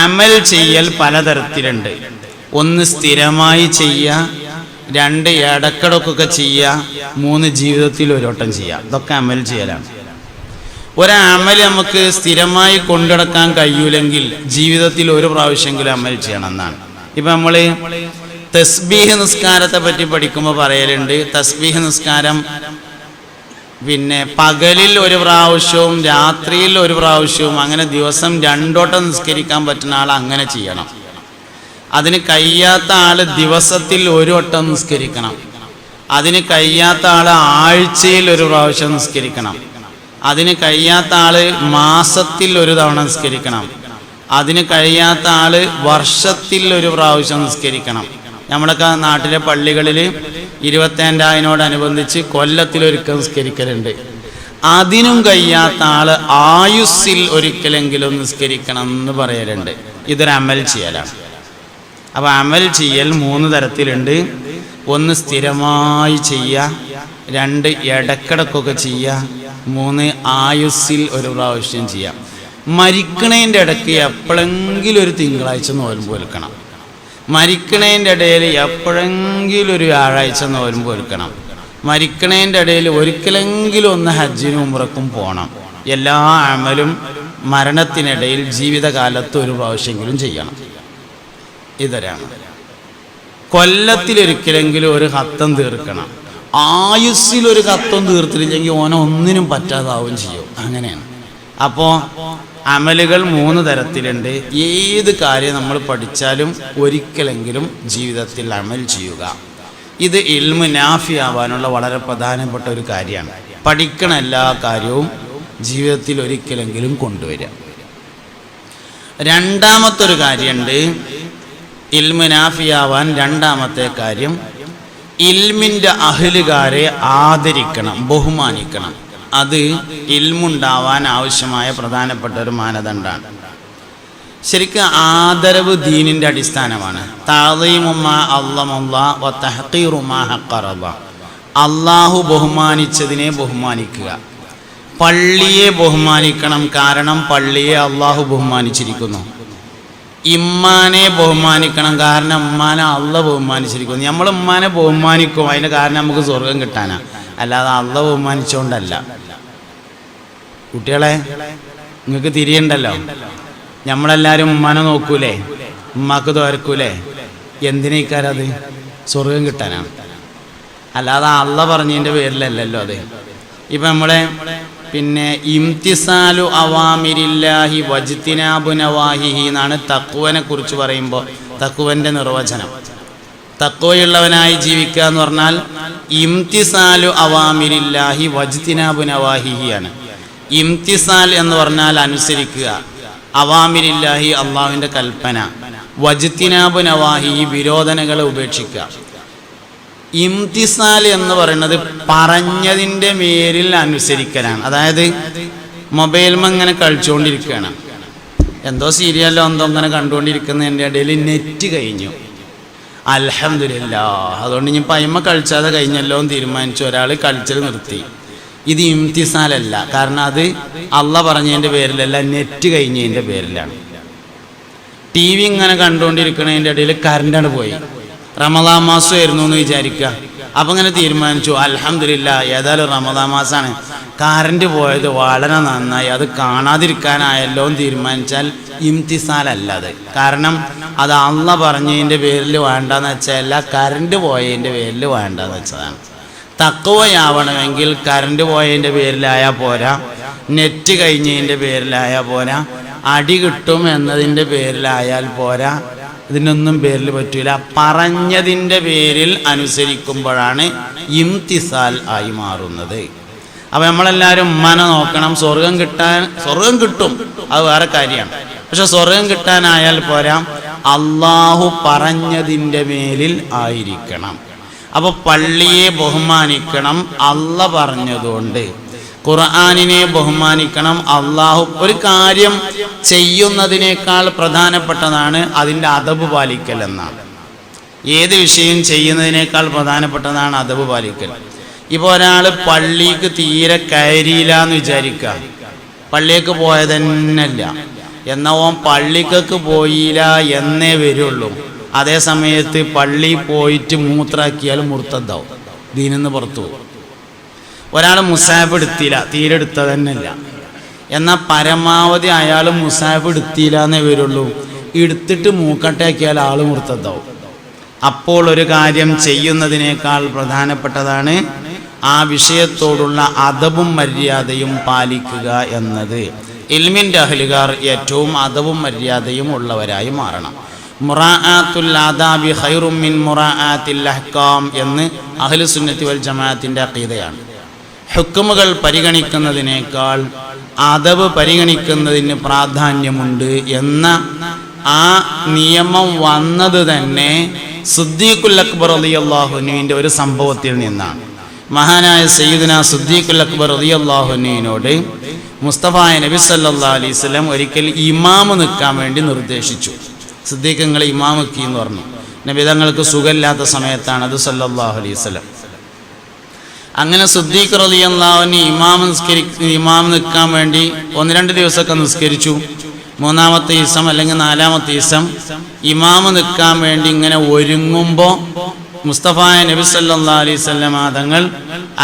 അമൽ ചെയ്യൽ പലതരത്തിലുണ്ട്. ഒന്ന് സ്ഥിരമായി ചെയ്യുക രണ്ട് ഇടക്കിടക്കൊക്കെ ചെയ്യുക മൂന്ന് ജീവിതത്തിൽ ഒരു വട്ടം ചെയ്യുക ഇതൊക്കെ അമൽ ചെയ്യലാണ്. ഒരമൽ നമുക്ക് സ്ഥിരമായി കൊണ്ടുനടക്കാൻ കഴിയൂലെങ്കിൽ ജീവിതത്തിൽ ഒരു പ്രാവശ്യമെങ്കിലും അമൽ ചെയ്യണം എന്നാണ്. ഇപ്പം നമ്മൾ തസ്ബീഹ് നിസ്കാരത്തെ പറ്റി പഠിക്കുമ്പോൾ പറയലുണ്ട് തസ്ബീഹ് നിസ്കാരം പിന്നെ പകലിൽ ഒരു പ്രാവശ്യവും രാത്രിയിൽ ഒരു പ്രാവശ്യവും അങ്ങനെ ദിവസം രണ്ടോട്ടം നിസ്കരിക്കാൻ പറ്റുന്ന ആൾ അങ്ങനെ ചെയ്യണം. അതിന് കഴിയാത്ത ആൾ ദിവസത്തിൽ ഒരു വട്ടം നിസ്കരിക്കണം. അതിന് കഴിയാത്ത ആൾ ആഴ്ചയിൽ ഒരു പ്രാവശ്യം നിസ്കരിക്കണം. അതിന് കഴിയാത്ത ആൾ മാസത്തിൽ ഒരു തവണ നിസ്കരിക്കണം. അതിന് കഴിയാത്ത ആൾ വർഷത്തിൽ ഒരു പ്രാവശ്യം നിസ്കരിക്കണം. നമ്മളൊക്കെ നാട്ടിലെ പള്ളികളിൽ ഇരുപത്തേഴായിനോടനുബന്ധിച്ച് കൊല്ലത്തിലൊരുക്കം നിസ്കരിക്കലുണ്ട്. അതിനും കഴിയാത്ത ആൾ ആയുസ്സിൽ ഒരിക്കലെങ്കിലും നിസ്കരിക്കണം എന്ന് പറയലുണ്ട്. ഇതൊരു അമൽ ചെയ്യലാണ്. അപ്പോൾ അമൽ ചെയ്യൽ മൂന്ന് തരത്തിലുണ്ട്. ഒന്ന് സ്ഥിരമായി ചെയ്യുക രണ്ട് ഇടക്കിടക്കൊക്കെ ചെയ്യുക മൂന്ന് ആയുസ്സിൽ ഒരു പ്രാവശ്യം ചെയ്യാം മരിക്കണേന്റെ ഇടയ്ക്ക് എപ്പോഴെങ്കിലും ഒരു തിങ്കളാഴ്ച നോൽമ്പ് വെൽക്കണം. മരിക്കണേന്റെ ഇടയിൽ എപ്പോഴെങ്കിലും ഒരു വ്യാഴാഴ്ച നോരുമ്പ് ഒരുക്കണം. മരിക്കണേന്റെ ഇടയിൽ ഒരിക്കലെങ്കിലും ഒന്ന് ഹജ്ജിനും ഉമ്രക്കും പോകണം എല്ലാ അമലും മരണത്തിനിടയിൽ ജീവിതകാലത്ത് ഒരു പ്രാവശ്യമെങ്കിലും ചെയ്യണം. ഇതൊരാണ്. കൊല്ലത്തിലൊരിക്കലെങ്കിലും ഒരു കത്തം തീർക്കണം. ആയുസ്സിൽ ഒരു കത്തം തീർത്തില്ലെങ്കിൽ ഓനെ ഒന്നിനും പറ്റാതാവും ചെയ്യും. അങ്ങനെയാണ്. അപ്പോൾ അമലുകൾ മൂന്ന് തരത്തിലുണ്ട്. ഏത് കാര്യം നമ്മൾ പഠിച്ചാലും ഒരിക്കലെങ്കിലും ജീവിതത്തിൽ അമൽ ചെയ്യുക. ഇത് ഇൽമു നാഫി ആവാനുള്ള വളരെ പ്രധാനപ്പെട്ട ഒരു കാര്യമാണ്. പഠിക്കണ എല്ലാ കാര്യവും ജീവിതത്തിൽ ഒരിക്കലെങ്കിലും കൊണ്ടുവരിക. രണ്ടാമത്തെ ഒരു കാര്യമുണ്ട് ഇൽമു നാഫിയാവാൻ രണ്ടാമത്തെ കാര്യം ഇൽമിന്റെ അഹലുകാരെ ആദരിക്കണം ബഹുമാനിക്കണം. അത് ഇൽമുണ്ടാവാൻ ആവശ്യമായ പ്രധാനപ്പെട്ട ഒരു മാനദണ്ഡമാണ് ശരിക്കും ആദരവ് ദീനിന്റെ അടിസ്ഥാനമാണ്. അള്ളാഹു ബഹുമാനിച്ചതിനെ ബഹുമാനിക്കുക. പള്ളിയെ ബഹുമാനിക്കണം കാരണം പള്ളിയെ അള്ളാഹു ബഹുമാനിച്ചിരിക്കുന്നു. ഇമ്മാനെ ബഹുമാനിക്കണം കാരണം ഉമ്മാനെ അള്ള ബഹുമാനിച്ചിരിക്കുന്നു. നമ്മൾ ഉമ്മാനെ ബഹുമാനിക്കും അതിന് കാരണം നമുക്ക് സ്വർഗം കിട്ടാനാ. അല്ലാതെ അള്ള ബഹുമാനിച്ചുകൊണ്ടല്ല കുട്ടികളെ നിങ്ങൾക്ക് തിരിയണ്ടല്ലോ? നമ്മളെല്ലാവരും ഉമ്മാനെ നോക്കൂലേ? ഉമ്മാക്ക് തോരക്കൂലേ? എന്തിനേക്കാരത്? സ്വർഗം കിട്ടാനാണ് അല്ലാതെ അള്ള പറഞ്ഞതിന്റെ പേരിലല്ലല്ലോ അത്. ഇപ്പം നമ്മളെ പിന്നെ ഇംതിസാലു അവാമിരില്ലാഹി വജിത്തിനാബുനവാഹിഹി എന്നാണ് തക്കുവനെ കുറിച്ച് പറയുമ്പോൾ തക്കുവന്റെ നിർവചനം. തക്കുവയുള്ളവനായി ജീവിക്കുക എന്ന് പറഞ്ഞാൽ ഇംതിസാലു അവാമിരില്ലാഹി വജ്തിനാബു നവാഹിഹിയാണ്. ഇംതിസാൽ എന്ന് പറഞ്ഞാൽ അനുസരിക്കുക. അവാമിരില്ലാഹി അള്ളാഹുവിന്റെ കൽപ്പന. വജ്തിനാബു നവാഹി വിരോധനകളെ ഉപേക്ഷിക്കുക. ഇംതിസാൽ എന്ന് പറയുന്നത് പറഞ്ഞതിന്റെ മേലിൽ അനുസരിക്കലാണ്. അതായത് മൊബൈൽമ ഇങ്ങനെ കളിച്ചുകൊണ്ടിരിക്കുകയാണ്. എന്തോ സീരിയലോ എന്തോ അങ്ങനെ കണ്ടുകൊണ്ടിരിക്കുന്നതിന്റെ ഇടയിൽ നെറ്റ് കഴിഞ്ഞു. അലഹമില്ല അതുകൊണ്ട് ഇനി പൈമ കളിച്ചാതെ കഴിഞ്ഞല്ലോ എന്ന് തീരുമാനിച്ചു. ഒരാൾ കളിച്ചത് നിർത്തി. ഇത് ഇംതിസാലല്ല. കാരണം അത് അള്ള പറഞ്ഞതിന്റെ പേരിലല്ല നെറ്റ് കഴിഞ്ഞതിന്റെ പേരിലാണ്. ടി വി ഇങ്ങനെ കണ്ടുകൊണ്ടിരിക്കുന്നതിന്റെ ഇടയിൽ കറണ്ടാണ് പോയി. റമദാ മാസമായിരുന്നു എന്ന് വിചാരിക്കുക. അപ്പം അങ്ങനെ തീരുമാനിച്ചു. അലഹമില്ല ഏതായാലും റമദാ മാസമാണ്. കറണ്ട് പോയത് വളരെ നന്നായി. അത് കാണാതിരിക്കാനായല്ലോ എന്ന് തീരുമാനിച്ചാൽ ഇംതിസാലല്ല അത് കാരണം അത് അള്ള പറഞ്ഞതിന്റെ പേരിൽ വേണ്ടെന്ന് വെച്ചല്ല കറണ്ട് പോയതിന്റെ പേരിൽ വേണ്ടെന്ന് വെച്ചതാണ്. തക്കവയാവണമെങ്കിൽ കറണ്ട് പോയതിന്റെ പേരിലായാൽ പോരാ. നെറ്റ് കഴിഞ്ഞതിന്റെ പേരിലായാൽ പോരാ. അടി കിട്ടും എന്നതിന്റെ പേരിലായാൽ പോരാ. ഇതിനൊന്നും പേരിൽ പറ്റൂല. പറഞ്ഞതിന്റെ പേരിൽ അനുസരിക്കുമ്പോഴാണ് ഇംതിസാൽ ആയി മാറുന്നത്. അപ്പം നമ്മളെല്ലാവരും മന നോക്കണം. സ്വർഗം കിട്ടാൻ സ്വർഗം കിട്ടും. അത് വേറെ കാര്യമാണ്. പക്ഷെ സ്വർഗം കിട്ടാനായാൽ പോരാ അള്ളാഹു പറഞ്ഞതിന്റെ മേലിൽ ആയിരിക്കണം. അപ്പോൾ പള്ളിയെ ബഹുമാനിക്കണം അല്ല പറഞ്ഞതുകൊണ്ട്. ഖുർആാനിനെ ബഹുമാനിക്കണം അള്ളാഹു ഒരു കാര്യം ചെയ്യുന്നതിനേക്കാൾ പ്രധാനപ്പെട്ടതാണ് അതിന്റെ അതബ് പാലിക്കൽ എന്നാണ്. ഏത് വിഷയം ചെയ്യുന്നതിനേക്കാൾ പ്രധാനപ്പെട്ടതാണ് അതബ് പാലിക്കൽ? ഇപ്പോൾ ഒരാൾ പള്ളിക്ക് തീരെ കയറിയില്ല എന്ന് വിചാരിക്ക. പള്ളിക്ക് പോയത് തന്നെയല്ല എന്നാ പള്ളിക്കൊക്കെ പോയില്ല എന്നേ വരുള്ളൂ. അതേ സമയത്ത് പള്ളി പോയിട്ട് മൂത്രാക്കിയാൽ മുറുത്തെന്താവും ദീനെന്ന് പുറത്തു പോകും ഒരാൾ മുസാഫ് എടുത്തില്ല തീരെ എടുത്തത് തന്നെയല്ല എന്നാൽ പരമാവധി അയാൾ മുസാഫ് എടുത്തില്ല എന്നേ വരുള്ളൂ. എടുത്തിട്ട് മൂക്കട്ടയാക്കിയാൽ ആൾ മുറുത്തെന്താവും അപ്പോൾ ഒരു കാര്യം ചെയ്യുന്നതിനേക്കാൾ പ്രധാനപ്പെട്ടതാണ് ആ വിഷയത്തോടുള്ള അതവും മര്യാദയും പാലിക്കുക എന്നത് ഇൽമിന്റെ അഹലുകാർ ഏറ്റവും അതവും മര്യാദയും ഉള്ളവരായി മാറണം. മുറാഅത്തുൽ ആദാബി ഖൈറും മിൻ മുറാഅത്തിൽ അഹ്കാം എന്ന് അഹ്ലു സുന്നത്തി വൽ ജമാഅത്തിന്റെ അഖീദയാണ് ഹുക്കുമുകൾ പരിഗണിക്കുന്നതിനേക്കാൾ അതവ് പരിഗണിക്കുന്നതിന് പ്രാധാന്യമുണ്ട് എന്ന ആ നിയമം വന്നത് തന്നെ സുദ്ദീഖുൽ അക്ബർ അലി അള്ളാഹുനുവിന്റെ ഒരു സംഭവത്തിൽ നിന്നാണ്. മഹാനായ സയ്യിദ്ന സുദ്ദീഖുൽ അക്ബർ അലി മുസ്തഫ നബി സല്ലാ അലൈഹി സ്വലം ഒരിക്കൽ ഇമാമ് നിൽക്കാൻ വേണ്ടി നിർദ്ദേശിച്ചു. സിദ്ദീഖ് നിങ്ങൾ ഇമാമക്കി എന്ന് പറഞ്ഞു. നബി തങ്ങൾക്ക് സുഖമില്ലാത്ത സമയത്താണ് അത് സല്ലാഹു അലൈഹി സ്വലം അങ്ങനെ സുദ്ദീഖ് റളിയല്ലാഹുവിന് ഇമാം നിസ്കരി ഇമാം നിൽക്കാൻ വേണ്ടി ഒന്ന് രണ്ട് ദിവസമൊക്കെ നിസ്കരിച്ചു. മൂന്നാമത്തെ ദിവസം അല്ലെങ്കിൽ നാലാമത്തെ ദിവസം ഇമാമ് നിൽക്കാൻ വേണ്ടി ഇങ്ങനെ ഒരുങ്ങുമ്പോൾ മുസ്തഫായ നബി സല്ലാ അലൈഹി സ്വല്ലം തങ്ങൾ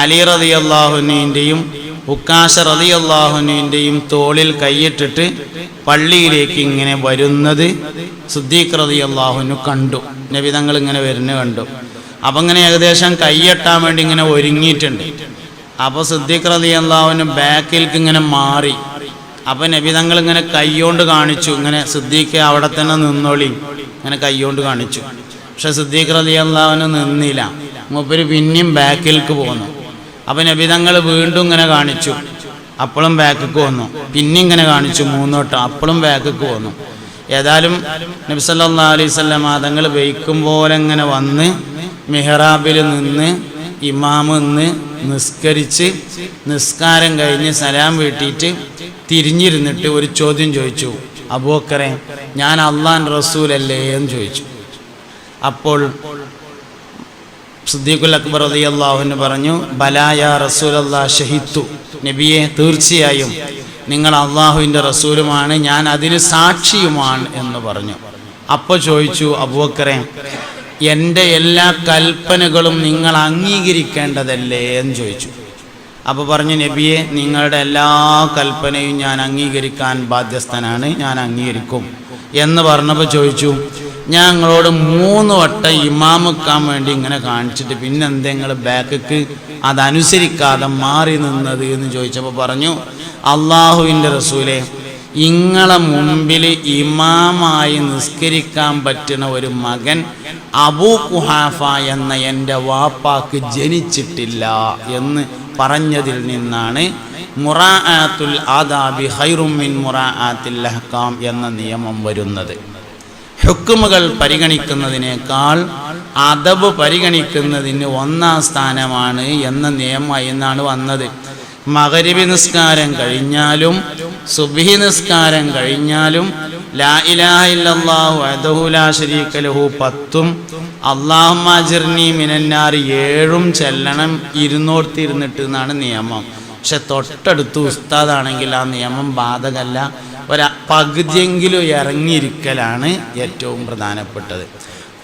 അലി റതി അള്ളാഹുനീന്റെയും ഉക്കാശ റതി അള്ളാഹുനീന്റെയും തോളിൽ കൈയിട്ടിട്ട് പള്ളിയിലേക്ക് ഇങ്ങനെ വരുന്നത് സുദ്ദീഖ് റതി അള്ളാഹുനു കണ്ടു. നബി തങ്ങൾ ഇങ്ങനെ വരുന്നത് കണ്ടു. അപ്പം ഇങ്ങനെ ഏകദേശം കൈയെട്ടാൻ വേണ്ടി ഇങ്ങനെ ഒരുങ്ങിയിട്ടുണ്ട്. അപ്പോൾ സുദ്ദീഖ് റതി അള്ളാഹുവിന് ബാക്കിലേക്ക് ഇങ്ങനെ മാറി. അപ്പം നബി തങ്ങൾ ഇങ്ങനെ കൈയോണ്ട് കാണിച്ചു. ഇങ്ങനെ സിദ്ദീഖ് അവിടെ തന്നെ നിന്നോളി. ഇങ്ങനെ കൈയോണ്ട് കാണിച്ചു. പക്ഷെ സിദ്ദീഖ് റലി അള്ളാഹുവിന് നിന്നില്ല. മൂപ്പര് പിന്നെയും ബാക്കിലേക്ക് പോന്നു. അപ്പം നബിതങ്ങൾ വീണ്ടും ഇങ്ങനെ കാണിച്ചു. അപ്പോഴും ബാക്കിക്ക് വന്നു. പിന്നെ ഇങ്ങനെ കാണിച്ചു മൂന്നോട്ടം. അപ്പോഴും ബാക്കിക്ക് വന്നു. ഏതായാലും നബി സല്ലാ അലൈഹി സ്വല്ലാം തങ്ങൾ വയ്ക്കും പോലെ ഇങ്ങനെ വന്ന് മെഹ്റാബിൽ നിന്ന് ഇമാമ് നിന്ന് നിസ്കരിച്ച് നിസ്കാരം കഴിഞ്ഞ് സലാം വീട്ടിയിട്ട് തിരിഞ്ഞിരുന്നിട്ട് ഒരു ചോദ്യം ചോദിച്ചു. അബൂക്കറെ ഞാൻ അള്ളാൻ റസൂലല്ലേ എന്ന് ചോദിച്ചു. അപ്പോൾ സുദ്ദീഖുൽ അക്ബർ അലി അള്ളാഹുവിന് പറഞ്ഞു ബലായ അള്ളാ ഷഹിത്തു. നബിയെ തീർച്ചയായും നിങ്ങൾ അള്ളാഹുവിന്റെ റസൂലുമാണ് ഞാൻ അതിന് സാക്ഷിയുമാണ് എന്ന് പറഞ്ഞു. അപ്പോൾ ചോദിച്ചു അബൂക്കറെ എന്റെ എല്ലാ കൽപ്പനകളും നിങ്ങൾ അംഗീകരിക്കേണ്ടതല്ലേ? എന്ന് ചോദിച്ചു. അപ്പോൾ പറഞ്ഞു നബിയെ നിങ്ങളുടെ എല്ലാ കൽപ്പനയും ഞാൻ അംഗീകരിക്കാൻ ബാധ്യസ്ഥനാണ് ഞാൻ അംഗീകരിക്കും. എന്ന് പറഞ്ഞപ്പോൾ ചോദിച്ചു ഞാൻ നിങ്ങളോട് മൂന്ന് വട്ടം ഇമാമുക്കാൻ വേണ്ടി ഇങ്ങനെ കാണിച്ചിട്ട് പിന്നെ നിങ്ങൾ ബാക്കിക്ക് അതനുസരിക്കാതെ മാറി നിന്നത് എന്ന് ചോദിച്ചപ്പോൾ പറഞ്ഞു അള്ളാഹുവിന്റെ റസൂലെ ഇങ്ങളെ മുമ്പിൽ ഇമാമായി നിസ്കരിക്കാൻ പറ്റുന്ന ഒരു മകൻ അബൂ കുഹാഫ എന്ന എന്റെ വാപ്പാക്ക് ജനിച്ചിട്ടില്ല എന്ന് പറഞ്ഞതിൽ നിന്നാണ് മുറാഅത്തുൽ ആദാബി ഹൈറുമിൻ മുറാഅത്തിൽ അഹ്കാം എന്ന നിയമം വരുന്നത്. ഹുക്കുമുകൾ പരിഗണിക്കുന്നതിനേക്കാൾ അദബ് പരിഗണിക്കുന്നതിന് ഒന്നാം സ്ഥാനമാണ് എന്ന നിയമം എന്നാണ് വന്നത്. മകരിബി നിസ്കാരം കഴിഞ്ഞാലും സുബിഹി നിസ്കാരം കഴിഞ്ഞാലും ലാ ഇലാഹ ഇല്ലല്ലാഹു വഹ്ദഹു ലാ ശരീക ലഹു പത്തും അജിർനി മിനന്നാർ ഏഴും ചെല്ലണം ഇരുന്നോർത്തിരുന്നിട്ട് എന്നാണ് നിയമം. പക്ഷെ തൊട്ടടുത്ത് ഉസ്താദാണെങ്കിൽ ആ നിയമം ബാധകല്ല. ഒരു പകുതിയെങ്കിലും ഇറങ്ങിയിരിക്കലാണ് ഏറ്റവും പ്രധാനപ്പെട്ടത്.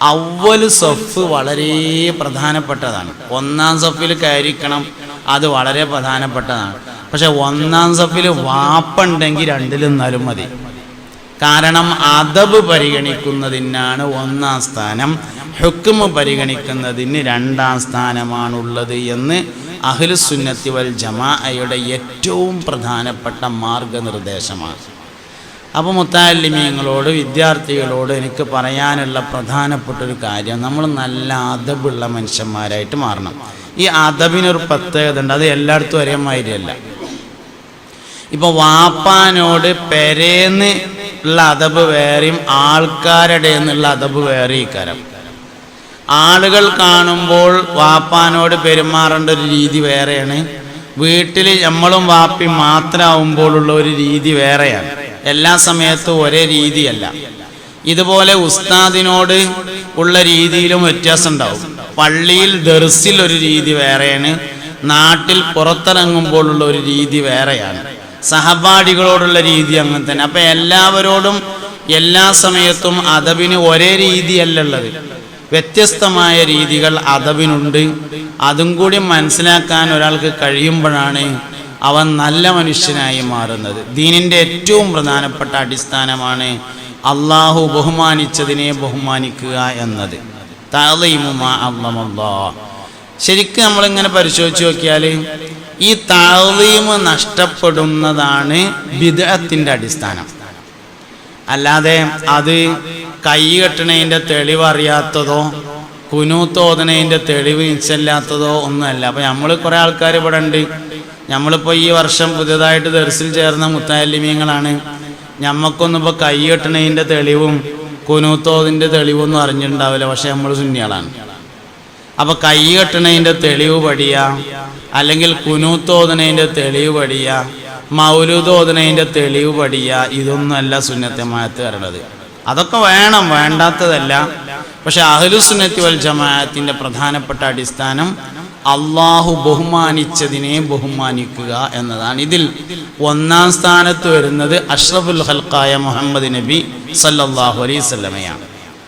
അവൽ സഫ് വളരെ പ്രധാനപ്പെട്ടതാണ്. ഒന്നാം സഫിൽ കയറിക്കണം അത് വളരെ പ്രധാനപ്പെട്ടതാണ്. പക്ഷെ ഒന്നാം സഫിൽ വാപ്പുണ്ടെങ്കിൽ നിന്നാലും മതി. കാരണം അതബ് പരിഗണിക്കുന്നതിനാണ് ഒന്നാം സ്ഥാനം ഹുക്കുമ് പരിഗണിക്കുന്നതിന് രണ്ടാം സ്ഥാനമാണുള്ളത് എന്ന് അഹ്ലുസുന്നത്തി വൽ ജമാഅയുടെ ഏറ്റവും പ്രധാനപ്പെട്ട മാർഗനിർദ്ദേശമാണ്. അപ്പോൾ മുത്താലിമീങ്ങളോട് വിദ്യാർത്ഥികളോട് എനിക്ക് പറയാനുള്ള പ്രധാനപ്പെട്ട ഒരു കാര്യം നമ്മൾ നല്ല അതബുള്ള മനുഷ്യന്മാരായിട്ട് മാറണം. ഈ അതബിനൊരു പ്രത്യേകത ഉണ്ട് അത് എല്ലായിടത്തും ഒരേ മാതിരിയല്ല. ഇപ്പോൾ വാപ്പാനോട് പെരേന്ന് ഉള്ള അതബ് വേറെയും ആൾക്കാരുടെ എന്നുള്ള അതബ് വേറെ ഇക്കാരം ആളുകൾ കാണുമ്പോൾ വാപ്പാനോട് പെരുമാറേണ്ട ഒരു രീതി വേറെയാണ്. വീട്ടിൽ നമ്മളും വാപ്പി മാത്രമാവുമ്പോഴുള്ള ഒരു രീതി വേറെയാണ്. എല്ലാ സമയത്തും ഒരേ രീതിയല്ല. ഇതുപോലെ ഉസ്താദിനോട് ഉള്ള രീതിയിലും വ്യത്യാസം ഉണ്ടാവും പള്ളിയിൽ ദർസിൽ ഒരു രീതി വേറെയാണ്. നാട്ടിൽ പുറത്തിറങ്ങുമ്പോഴുള്ള ഒരു രീതി വേറെയാണ്. സഹപാഠികളോടുള്ള രീതി അങ്ങനെ തന്നെ. അപ്പം എല്ലാവരോടും എല്ലാ സമയത്തും അതബിന് ഒരേ രീതിയല്ല ഉള്ളത്. വ്യത്യസ്തമായ രീതികൾ അതവിനുണ്ട്. അതും കൂടി മനസ്സിലാക്കാൻ ഒരാൾക്ക് കഴിയുമ്പോഴാണ് അവൻ നല്ല മനുഷ്യനായി മാറുന്നത്. ദീനിന്റെ ഏറ്റവും പ്രധാനപ്പെട്ട അടിസ്ഥാനമാണ് അള്ളാഹു ബഹുമാനിച്ചതിനെ ബഹുമാനിക്കുക എന്നത്. ശരിക്കും നമ്മളിങ്ങനെ പരിശോധിച്ച് നോക്കിയാൽ ഈ താളീമ് നഷ്ടപ്പെടുന്നതാണ് ബിദഅത്തിന്റെ അടിസ്ഥാനം. അല്ലാതെ അത് കൈ കെട്ടണതിന്റെ തെളിവ് അറിയാത്തതോ കുനൂത്തോതണതിന്റെ തെളിവ് നിശ്ചല്ലാത്തതോ ഒന്നുമല്ല. അപ്പം നമ്മൾ കുറേ ആൾക്കാർ ഇവിടെ ഉണ്ട്. നമ്മളിപ്പോൾ ഈ വർഷം പുതിയതായിട്ട് ദർസിൽ ചേർന്ന മുത്താലിമീങ്ങളാണ്. ഞമ്മക്കൊന്നും ഇപ്പോൾ കൈ കെട്ടണതിന്റെ തെളിവും കുനൂത്തോതിന്റെ തെളിവൊന്നും അറിഞ്ഞിട്ടുണ്ടാവില്ല. പക്ഷേ നമ്മൾ സുന്നികളാണ്. അപ്പൊ കൈ കെട്ടണതിന്റെ തെളിവ് പഠിയ അല്ലെങ്കിൽ കുനൂത്തോതണതിന്റെ തെളിവ് പഠിയ മൗലൂതോതണതിന്റെ തെളിവ് പഠിയ സുന്നത്തെ സുന്നത്തമായത്ത് വരണത് അതൊക്കെ വേണം വേണ്ടാത്തതല്ല. പക്ഷെ അഹലുസുന്നത്തി വൽ ജമാഅത്തിന്റെ പ്രധാനപ്പെട്ട അടിസ്ഥാനം അള്ളാഹു ബഹുമാനിച്ചതിനെ ബഹുമാനിക്കുക എന്നതാണ്. ഇതിൽ ഒന്നാം സ്ഥാനത്ത് വരുന്നത് അഷ്റഫുൽ ഹൽക്കായ മുഹമ്മദ് നബി സല്ലാഹു അലൈഹി സ്വലമയാണ്